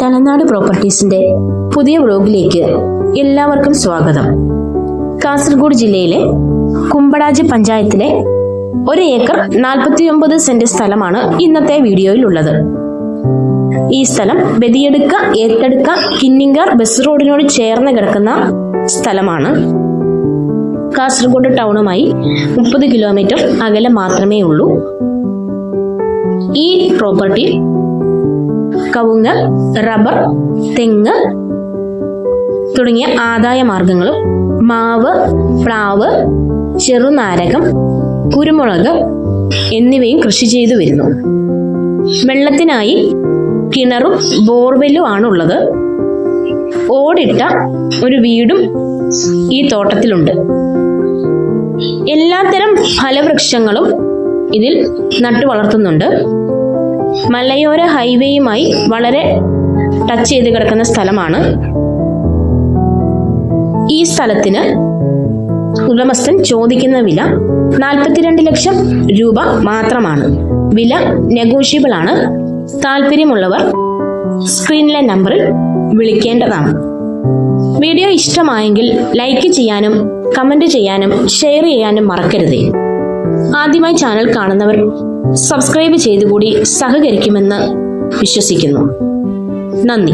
തലനാട് പ്രോപ്പർട്ടീസിന്റെ പുതിയ വ്ലോഗിലേക്ക് എല്ലാവർക്കും സ്വാഗതം. കാസർഗോഡ് ജില്ലയിലെ കുമ്പടാജി പഞ്ചായത്തിലെ ഒരു ഏക്കർ നാൽപ്പത്തിയൊമ്പത് സെന്റ് സ്ഥലമാണ് ഇന്നത്തെ വീഡിയോയിൽ ഉള്ളത് ഈ സ്ഥലം ബദിയെടുക്ക ഏറ്റെടുക്ക കിന്നിങ്കാർ ബസ് റോഡിനോട് ചേർന്ന് കിടക്കുന്ന സ്ഥലമാണ്. കാസർഗോഡ് ടൗണുമായി മുപ്പത് കിലോമീറ്റർ അകലെ മാത്രമേ ഉള്ളൂ ഈ പ്രോപ്പർട്ടി കവുങ്ങ് റബ്ബർ തെങ്ങ് തുടങ്ങിയ ആദായ മാർഗങ്ങളും മാവ് പ്ലാവ് ചെറുനാരകം കുരുമുളക് എന്നിവയും കൃഷി ചെയ്തു വരുന്നു. വെള്ളത്തിനായി കിണറും ബോർവെല്ലും ആണുള്ളത്. ഓടിട്ട ഒരു വീടും ഈ തോട്ടത്തിലുണ്ട്. എല്ലാത്തരം ഫലവൃക്ഷങ്ങളും ഇതിൽ നട്ടു വളർത്തുന്നുണ്ട് മലയോര ഹൈവേയുമായി വളരെ ടച്ച് ചെയ്ത് കിടക്കുന്ന സ്ഥലമാണ്. ഈ സ്ഥലത്തിന് ഉടമസ്ഥൻ ചോദിക്കുന്ന വില നാൽപ്പത്തിരണ്ട് ലക്ഷം രൂപ മാത്രമാണ്. വില നെഗോഷ്യബിൾ ആണ്. താല്പര്യമുള്ളവർ സ്ക്രീനിലെ നമ്പറിൽ വിളിക്കേണ്ടതാണ്. വീഡിയോ ഇഷ്ടമായെങ്കിൽ ലൈക്ക് ചെയ്യാനും കമന്റ് ചെയ്യാനും ഷെയർ ചെയ്യാനും മറക്കരുതേ. ആദ്യമായി ചാനൽ കാണുന്നവർ സബ്സ്ക്രൈബ് ചെയ്തുകൂടി സഹകരിക്കുമെന്ന് വിശ്വസിക്കുന്നു. നന്ദി.